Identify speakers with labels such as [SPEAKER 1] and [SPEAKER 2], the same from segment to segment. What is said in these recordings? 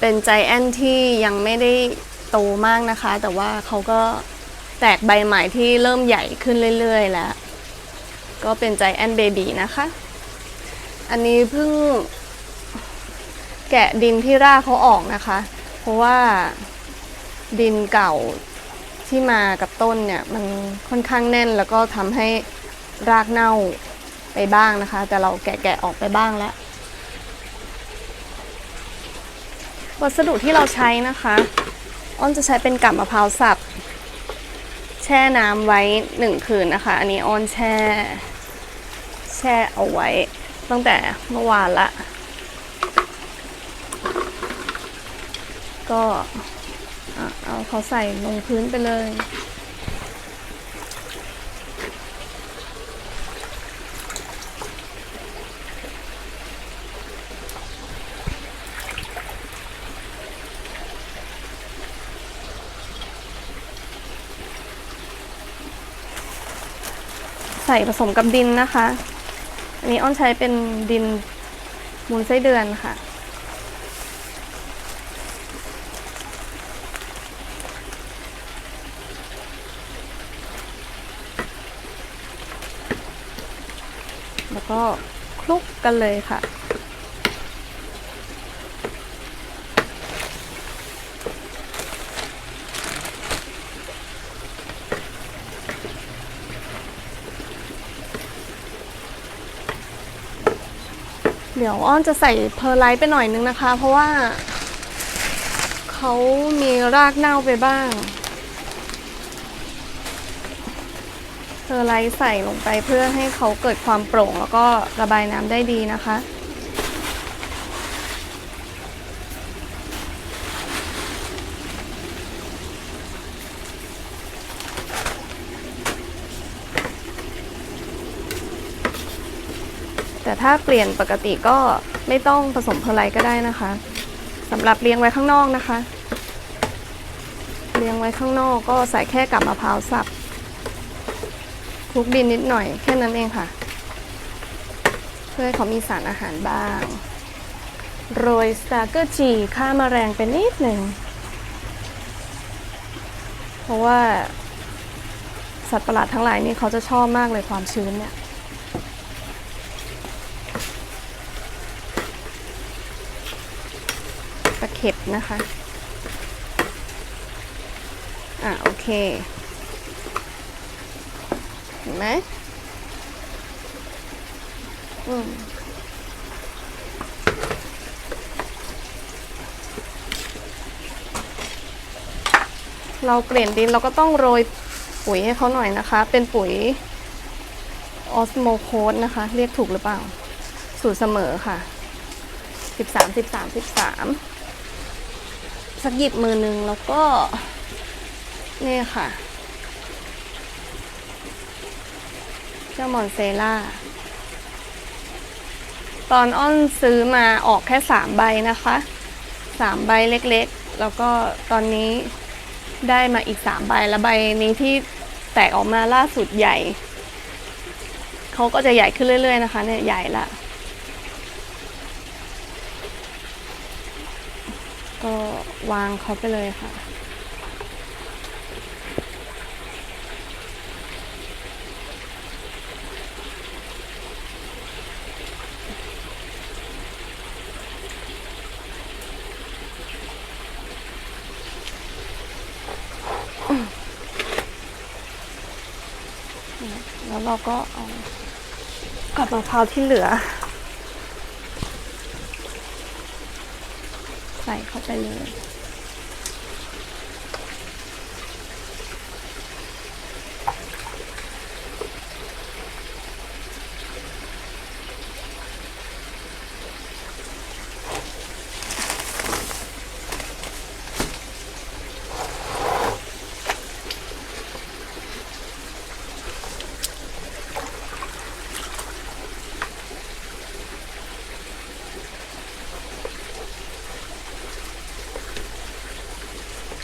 [SPEAKER 1] เป็นใจแอนที่ยังไม่ได้โตมากนะคะ แต่ว่าเขาก็แตกใบใหม่ที่เริ่มใหญ่ขึ้นเรื่อยๆแล้ว ก็เป็นใจแอนเบบีนะคะ อันนี้เพิ่งแกะดินที่รากเขาออกนะคะ เพราะว่าดินเก่าที่มากับต้นเนี่ย มันค่อนข้างแน่นแล้วก็ทำให้รากเน่าไปบ้างนะคะ แต่เราแกะๆออกไปบ้างแล้ว วัสดุที่เราใช้นะคะ อ้อนจะใช้เป็นกับมะพร้าวสับ แช่น้ำไว้หนึ่งคืนนะคะ อันนี้อ้อนแช่ แช่เอาไว้ตั้งแต่เมื่อวานละ ก็เอาเขาใส่ลงพื้นไปเลย ใส่ผสมกับดินนะคะ อันนี้อ้อนใช้เป็นดินมูลไส้เดือนค่ะ แล้วก็คลุกกันเลยค่ะ เดี๋ยวอ้อนจะใส่เพอร์ไลท์ไปหน่อยนึงนะคะ เพราะว่าเขามีรากเน่าไปบ้าง เพอร์ไลท์ใส่ลงไปเพื่อให้เขาเกิดความโปร่งแล้วก็ระบายน้ำได้ดีนะคะ แต่ถ้าเปลี่ยนปกติก็ไม่ต้องผสมเพอร์ไลท์ก็ได้นะคะสำหรับเลี้ยงไว้ข้างนอกนะคะ เลี้ยงไว้ข้างนอกก็ใส่แค่กับมะพร้าวสับคลุกดินนิดหน่อยแค่นั้นเองค่ะ เพื่อให้เขามีสารอาหารบ้าง โรยสตาร์เกอร์จีฆ่ามาแมลงไปนิดหนึ่งเพราะว่าสัตว์ประหลาดทั้งหลายนี่เขาจะชอบมากเลยความชื้นเนี่ย ตะ เข็บนะคะ อะโอเค เห็นไหมอืมเราเปลี่ยนดินเราก็ต้องโรยปุ๋ยให้เขาหน่อยนะคะ เป็นปุ๋ยออสโมโคสนะคะ เรียกถูกหรือเปล่า สูตรเสมอค่ะสิบสาม สักหยิบมือหนึ่งแล้วก็ นี่ค่ะ เจ้ามอนเซล่า ตอนอ้อนซื้อมาออกแค่สามใบนะคะสามใบเล็กๆ แล้วก็ตอนนี้ได้มาอีกสามใบแล้วใบนี้ที่แตกออกมาล่าสุดใหญ่ เขาก็จะใหญ่ขึ้นเรื่อย ๆ นะคะ เนี่ยใหญ่ละ ก็วางเขาไปเลยค่ะ แล้วเราก็เอากับมะพร้าวที่เหลือ ส่เข้าไปเลย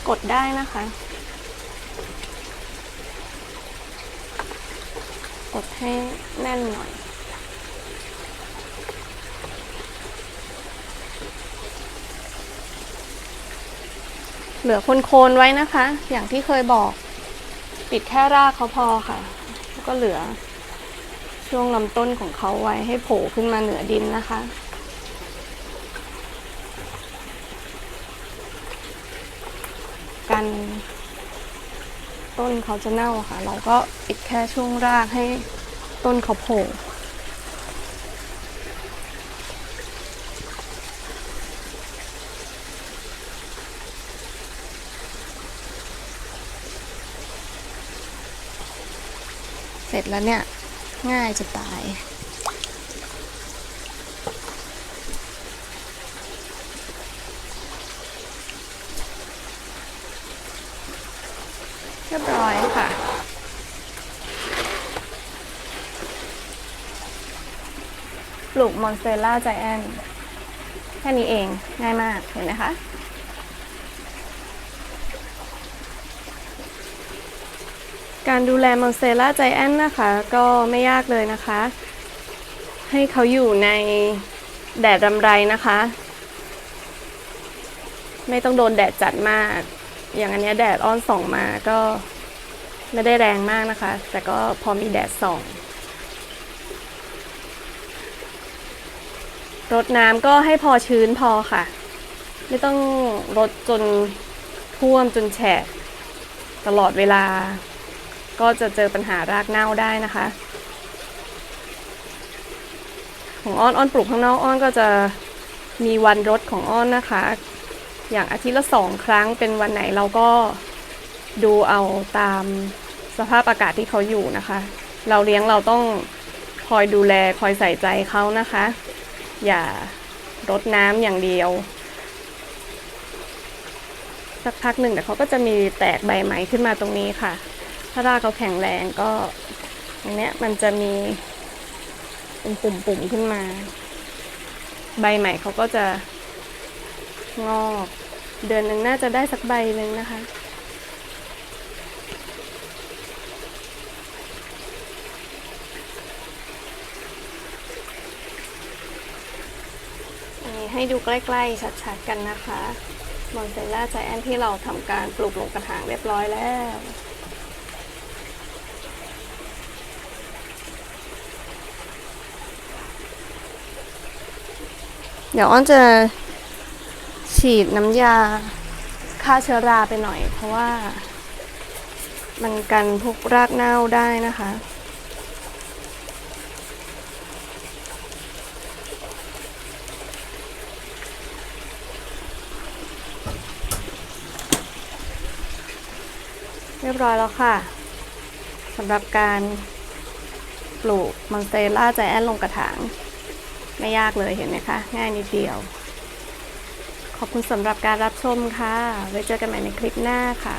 [SPEAKER 1] กดได้นะคะ กดให้แน่นหน่อย เหลือโคนไว้นะคะ อย่างที่เคยบอก ปิดแค่รากเขาพอค่ะแล้วก็เหลือช่วงลำต้นของเขาไว้ให้โผล่ขึ้นมาเหนือดินนะคะ กันต้นเขาจะเน่าค่ะ เราก็ปิดแค่ช่วงรากให้ต้นเขาโผล่เสร็จแล้วเนี่ย ง่ายจะตาย รียบร้อยค่ะ ปลูกมอนสเตลล่าใจแอนแค่นี้เองง่ายมากเห็นไหมคะการดูแลมอนสเตลล่าใจแอนนะคะ ก็ไม่ยากเลยนะคะ ให้เขาอยู่ในแดดรำไรนะคะ ไม่ต้องโดนแดดจัดมาก อย่างอันนี้แดดอ้อนส่องมาก็ไม่ได้แรงมากนะคะ แต่ก็พอมีแดดส่องรดน้ำก็ให้พอชื้นพอค่ะ ไม่ต้องรดจนท่วมจนแฉะตลอดเวลา ก็จะเจอปัญหารากเน่าได้นะคะ ของอ้อนอ้อนปลูกข้างนอกอ้อนก็จะมีวันรดของอ้อนนะคะ อย่างอาทิตย์ละสองครั้งเป็นวันไหนเราก็ดูเอาตามสภาพอากาศที่เขาอยู่นะคะ เราเลี้ยงเราต้องคอยดูแลคอยใส่ใจเขานะคะ อย่ารดน้ำอย่างเดียว สักพักหนึ่งเดี๋ยวเขาก็จะมีแตกใบใหม่ขึ้นมาตรงนี้ค่ะ ถ้ารากเขาแข็งแรงก็ตรงเนี้ยมันจะมีเป็นปุ่มๆขึ้นมา ใบใหม่เขาก็จะ งอก เดือนหนึ่งน่าจะได้สักใบหนึ่งนะคะ ให้ดูใกล้ๆ ชัดๆกันนะคะมอนเซล่าใจแอนที่เราทำการปลูกลงกระถางเรียบร้อยแล้วเดี๋ยวอ้อนจะ ฉีดน้ำยาฆ่าเชื้อราไปหน่อย เพราะว่า มันกันพวกรากเน่าได้นะคะเรียบร้อยแล้วค่ะสำหรับการปลูกมอนสเตลล่าใจแอนลงกระถาง ไม่ยากเลยเห็นไหมคะ ง่ายนิดเดียว ขอบคุณสำหรับการรับชมค่ะ ไว้เจอกันใหม่ในคลิปหน้าค่ะ